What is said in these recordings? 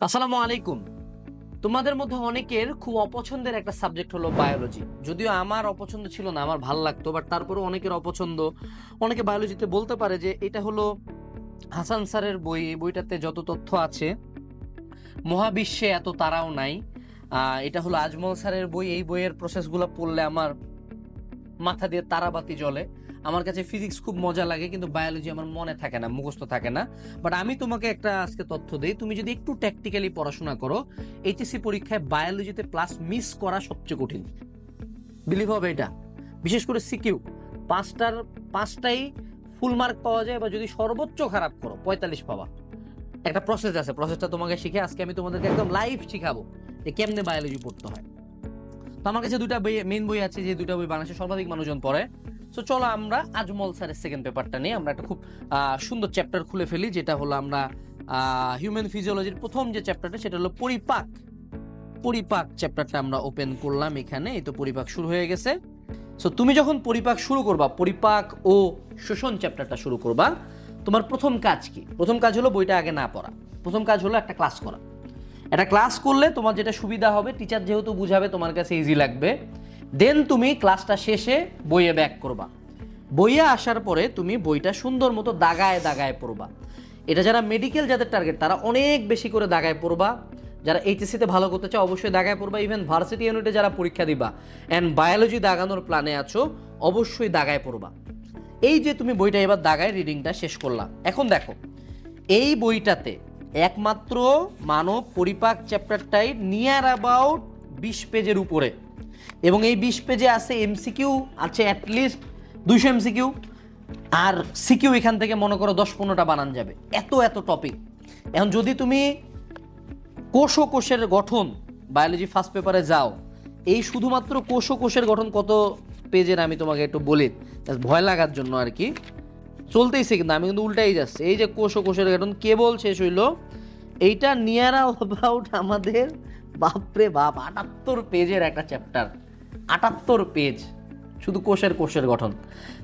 আসসালামু আলাইকুম। তোমাদের মধ্যে অনেকের খুব অপছন্দের একটা সাবজেক্ট হলো বায়োলজি যদিও আমার অপছন্দ ছিল না, আমার ভালো লাগতো বাট তারপরেও অনেকের অপছন্দ। অনেকে বায়োলজিতে বলতে পারে যে এটা হলো হাসান স্যারের বই, এই বইটাতে যত তথ্য আছে, মহাবিশ্বে এত তারাও নাই। এটা হলো আজমল স্যারের বই, এই বইয়ের প্রসেসগুলো পড়লে আমার মাথা দিয়ে তারাবাতি জ্বলে। আমার কাছে ফিজিক্স খুব মজা লাগে, কিন্তু বায়োলজি আমার মনে থাকে না, মুখস্থ থাকে না। বাট আমি তোমাকে একটা আজকে তথ্য দিই, তুমি যদি একটু ট্যাকটিক্যালি পড়াশোনা করো এইচএসসি পরীক্ষায় বায়োলজিতে প্লাস মিস করা সবচেয়ে কঠিন। বিলিভ হবে এটা। বিশেষ করে সিকিউ পাঁচটার, পাঁচটাই ফুল মার্ক পাওয়া যায়, বা যদি সর্বোচ্চ খারাপ করো, পঁয়তাল্লিশ পাওয়া একটা প্রসেস আছে প্রসেসটা তোমাকে শিখে আজকে আমি তোমাদেরকে একদম লাইভ শিখাবো যে কেমনে বায়োলজি পড়তে হয়। তো আমার কাছে দুটা বই মেন বই আছে, যে দুটা বই বাংলাদেশের সর্বাধিক মানুষজন পড়ে। তো চলো আমরা আজমল স্যারের সেকেন্ড পেপারটা নিয়ে আমরা একটা খুব সুন্দর চ্যাপ্টার খুলে ফেলি, যেটা হলো আমরা হিউম্যান ফিজিওলজির প্রথম যে চ্যাপ্টারটা সেটা হলো পরিপাক। পরিপাক চ্যাপ্টারটা আমরা ওপেন করলাম এখানে, এই তো পরিপাক শুরু হয়ে গেছে। সো তুমি যখন পরিপাক শুরু করবা, পরিপাক ও শোষণ চ্যাপ্টারটা শুরু করবা, তোমার প্রথম কাজ কি? প্রথম কাজ হলো বইটা আগে না পড়া। প্রথম কাজ হলো একটা ক্লাস করা। একটা ক্লাস করলে তোমার যেটা সুবিধা হবে টিচার যেহেতু বুঝাবে, তোমার কাছে ইজি লাগবে। দেন তুমি ক্লাসটা শেষে বইয়ে ব্যাক করবা। বইয়ে আসার পরে তুমি বইটা সুন্দর মতো দাগায় দাগায় পড়বা। এটা যারা মেডিকেল যাদের টার্গেট তারা অনেক বেশি করে দাগায় পড়বা। যারা এইচএসসিতে ভালো করতে চাও অবশ্যই দাগায় পড়বা। ইভেন ভার্সিটি ইউনিটে যারা পরীক্ষা দিবা অ্যান্ড বায়োলজি দাগানোর প্ল্যানে আছো, অবশ্যই দাগায় পড়বা। এই যে তুমি বইটা এবার দাগায় রিডিংটা শেষ করলাম এখন দেখো, এই বইটাতে একমাত্র মানব পরিপাক চ্যাপ্টারটাই নিয়ার অ্যাবাউট বিশ পেজের উপরে। এবং এই বিশ পেজে আছে এমসিকিউ, আছে অ্যাটলিস্ট দুইশো এমসিকিউ, আর সিকিউ এখান থেকে মনে করো দশ পনেরোটা বানান যাবে। এত এত টপিক এখন যদি তুমি কোষ ও কোষের গঠন বায়োলজি ফার্স্ট পেপারে যাও, এই শুধুমাত্র কোষ ও কোষের গঠন কত পেজের আমি তোমাকে একটু বলি ভয় লাগার জন্য আর কি। চলতেইছে কিন্তু, আমি কিন্তু উল্টাই যাচ্ছে। এই যে কোষ ও কোষের গঠন কেবল শেষ হইল, এইটা নিয়ার অ্যাবাউট আমাদের বাপরে বাপ, আটাত্তর পেজের একটা চ্যাপ্টার আটাত্তর পেজ, শুধু কোষের কোষের গঠন।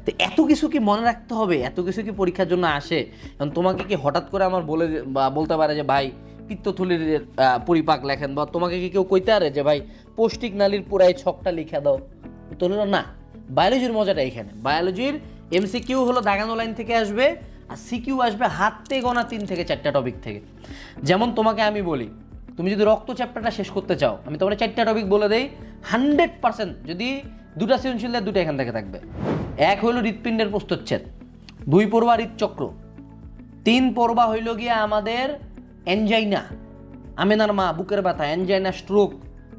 তো এত কিছু কি মনে রাখতে হবে? এত কিছু কি পরীক্ষার জন্য আসে? এখন তোমাকে কি হঠাৎ করে আমার বলে বা বলতে পারে যে, ভাই, পিত্তথলির পরিপাক লেখেন বা তোমাকে কি কেউ কইতে পারে যে, ভাই, পৌষ্টিক নালীর পুরাই ছকটা লিখে দাও? তো না বায়োলজির মজাটা এখানে। বায়োলজির এমসিকিউ হলো দাগানো লাইন থেকে আসবে, আর সিকিউ আসবে হাতে গোনা তিন থেকে চারটা টপিক থেকে। যেমন তোমাকে আমি বলি তুমি যদি রক্ত চ্যাপ্টারটা শেষ করতে চাও, আমি তোমার চারটা টপিক বলে দেই হান্ড্রেড পার্সেন্ট যদি দুটা সৃজনশীল দেয়, দুটো এখান থেকে থাকবে। এক হইল হৃৎপিণ্ডের প্রস্তুচ্ছেদ, দুই পড়বা হৃদচক্র তিন পড়বা হইল গিয়া আমাদের এনজাইনা আমেনার মা, বুকের ব্যথা এনজাইনা স্ট্রোক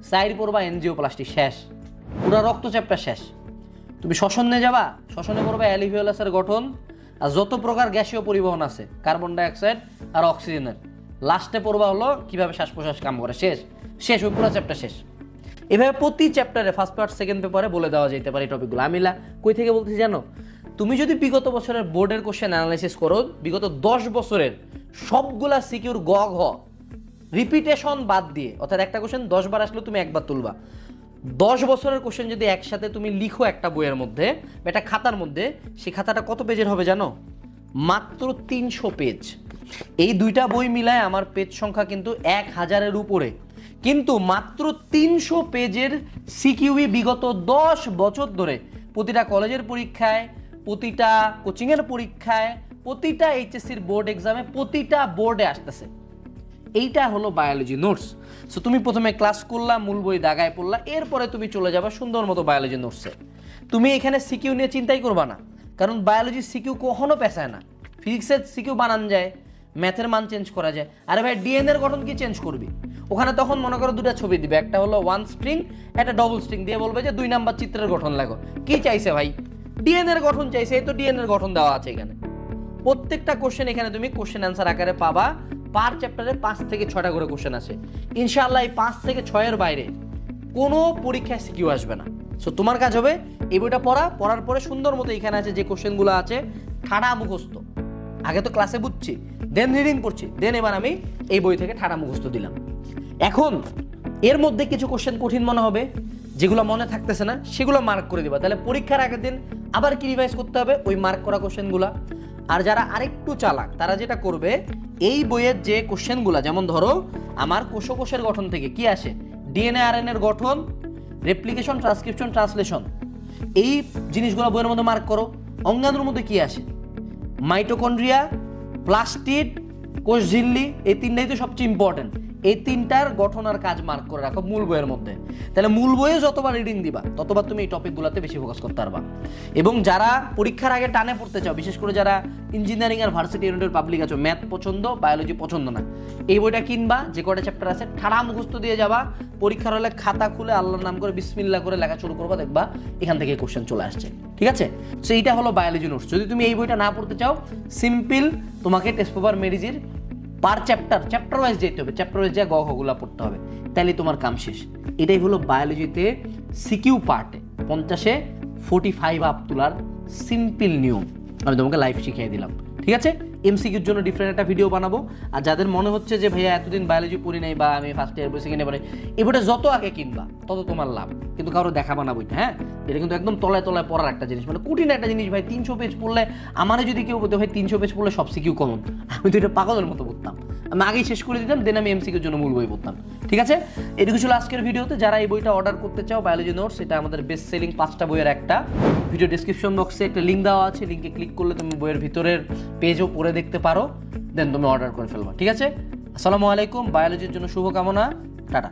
সাইড পড়বা এনজিওপ্লাস্টি শেষ, পুরো রক্ত চ্যাপ্টার শেষ। তুমি শ্বসনে যাবা, শ্বসনে পড়বা অ্যালিভিওলাসের গঠন, আর যত প্রকার গ্যাসীয় পরিবহন আছে কার্বন ডাইঅক্সাইড আর অক্সিজেনের লাস্টে পড়বা হলো কীভাবে শ্বাস প্রশ্বাস কাম করে, শেষ। শেষ, ওই পুরো চ্যাপ্টার শেষ। এভাবে প্রতি চ্যাপ্টারে ফার্স্ট পার্ট সেকেন্ড পেপারে বলে দেওয়া যেতে পারে এই টপিকগুলো আমি কই থেকে বলতেছি জানো? তুমি যদি বিগত বছরের বোর্ডের কোশ্চেন অ্যানালাইসিস করো, বিগত দশ বছরের সবগুলা সিকিউর গ ঘ রিপিটেশন বাদ দিয়ে, অর্থাৎ একটা কোশ্চেন দশ বার আসলে তুমি একবার তুলবা। দশ বছরের কোশ্চেন যদি একসাথে তুমি লিখো একটা বইয়ের মধ্যে একটা খাতার মধ্যে সেই খাতাটা কত পেজের হবে জানো? মাত্র তিনশো পেজ এই দুইটা বই মিলায় আমার পেজ সংখ্যা কিন্তু এক হাজারের উপরে। কিন্তু মাত্র তিনশো পেজের সিকিউই বিগত দশ বছর ধরে প্রতিটা কলেজের পরীক্ষায়, প্রতিটা কোচিংয়ের পরীক্ষায়, প্রতিটা এইচএসসির বোর্ড এক্সামে প্রতিটা বোর্ডে আসতেছে। এইটা হলো বায়োলজি নোটস। সো তুমি প্রথমে ক্লাস করলা, মূল বই দাগায় পড়লা, এরপরে তুমি চলে যাবা সুন্দর মতো বায়োলজি নোটসে। তুমি এখানে সিকিউ নিয়ে চিন্তাই করবা না, কারণ বায়োলজি সিকিউ কখনো পেঁচায় না। ফিজিক্সের সিকিউ বানান যায় ম্যাথের মান চেঞ্জ করা যায়। আরে ভাই ডিএনএ এর গঠন কি চেঞ্জ করবি? ওখানে তখন মনে করো দুটা ছবি দিবে। একটা হলো ওয়ান স্ট্রিং একটা ডবল স্ট্রিং দিয়ে বলবে যে দুই নাম্বার চিত্রের গঠন লাগো। কি চাইছে ভাই? ডিএনএ এর গঠন চাইছে, এই তো ডিএনএ এর গঠন দেওয়া আছে এখানে। প্রত্যেকটা কোশ্চেন এখানে তুমি কোশ্চেন অ্যান্সার আকারে পাবা পার চ্যাপ্টারে পাঁচ থেকে ছয়টা করে কোশ্চেন আছে। ইনশাআল্লাহ এই পাঁচ থেকে ছয়ের বাইরে কোনো পরীক্ষায় সিকিউ আসবে না। সো তোমার কাজ হবে এই বইটা পড়া, পড়ার পরে সুন্দর মতো এখানে আছে যে কোশ্চেনগুলো আছে, ঠাড়া মুখস্থ। আগে তো ক্লাসে বুঝছি দেন রিডিং পড়ছি দেন এবার আমি এই বই থেকে ঠাড়া মুখস্থ দিলাম। এখন এর মধ্যে কিছু কোশ্চেন কঠিন মনে হবে, যেগুলো মনে থাকতেছে না, সেগুলো মার্ক করে দিবা। তাহলে পরীক্ষার আগের দিন আবার কি রিভাইজ করতে হবে? ওই মার্ক করা কোশ্চেনগুলো আর যারা আরেকটু চালাক, তারা যেটা করবে, এই বইয়ের যে কোশ্চেনগুলো যেমন ধরো, আমার কোষকোষের গঠন থেকে কি আসে? ডিএনএ আরএনএ এর গঠন রেপ্লিকেশন ট্রান্সক্রিপশন ট্রান্সলেশন এই জিনিসগুলো বইয়ের মধ্যে মার্ক করো। অঙ্গাণুর মধ্যে কি আসে? মাইটোকন্ড্রিয়া প্লাস্টিড কোষঝিল্লি এই তিনটাই তো সবচেয়ে ইম্পর্টেন্ট এই তিনটার গঠন আর কাজ মার্ক করে রাখো মূল বইয়ের মধ্যে। তাহলে মূল বইয়ে যতবার রিডিং দিবা, ততবার তুমি এই টপিকগুলোতে বেশি ফোকাস করতে পারবা। এবং যারা পরীক্ষার আগে টানে পড়তে চাও, বিশেষ করে যারা ইঞ্জিনিয়ারিং আর ভার্সিটি ইউনিটের পাবলিক আছো ম্যাথ পছন্দ বায়োলজি পছন্দ না, এই বইটা কিনবা, যে কটা চ্যাপ্টার আছে, ঠাড়া মুখস্থ দিয়ে যাবা, পরীক্ষার হলে খাতা খুলে আল্লাহর নাম করে বিসমিল্লা করে লেখা শুরু করবা, দেখবা এখান থেকে কোশ্চেন চলে আসছে। ঠিক আছে? সো এইটা হলো বায়োলজি নোটস যদি তুমি এই বইটা না পড়তে চাও সিম্পল তোমাকে টেস্ট পেপার মেরিজির পার চ্যাপ্টার চ্যাপ্টার ওয়াইজ যেতে হবে চ্যাপ্টার ওয়াইজ যা গগুলা পড়তে হবে। তাহলে তোমার কাম শেষ। এটাই হলো বায়োলজিতে সিকিউ পার্টে পঞ্চাশে ফোর্টি ফাইভ আপ তোলার সিম্পল নিয়ম। আমি তোমাকে লাইফ শিখিয়ে দিলাম। ঠিক আছে? এমসিকিউর জন্য ডিফারেন্ট একটা ভিডিও বানাবো। আর যাদের মনে হচ্ছে যে, ভাইয়া, এতদিন বায়োলজি পড়ি নাই বা আমি ফার্স্ট ইয়ার সেকেন্ড ইয়ার এই বইটা যত আগে কিনবা, তত তোমার লাভ। কিন্তু কারও দেখা বানাবো এটা হ্যাঁ? এটা কিন্তু একদম তলায় তলায় পড়ার একটা জিনিস। মানে কঠিন একটা জিনিস, ভাই। তিনশো পেজ পড়লে আমারে যদি কেউ বলতে, ভাই, তিনশো পেজ পড়লে সব সিকিউ কমন আমি তো এটা পাগলের মতো পড়তাম আমি আগেই শেষ করে দিতাম দেন আমি এমসিকিউর জন্য মূল বই পড়তাম। ঠিক আছে? এটুকু ছিল আজকের ভিডিওতে। যারা এই বইটা অর্ডার করতে চাও বায়োলজি নোটস এটা আমাদের বেস্ট সেলিং পাঁচটা বইয়ের একটা। ভিডিও ডিসক্রিপশন বক্সে একটা লিঙ্ক দেওয়া আছে। লিঙ্কে ক্লিক করলে তুমি বইয়ের ভিতরের পেজও পড়ে দেখতে পারো। দেন তুমি অর্ডার করে ফেলবা। ঠিক আছে? আসসালামু আলাইকুম। বায়োলজির জন্য শুভকামনা। টাটা।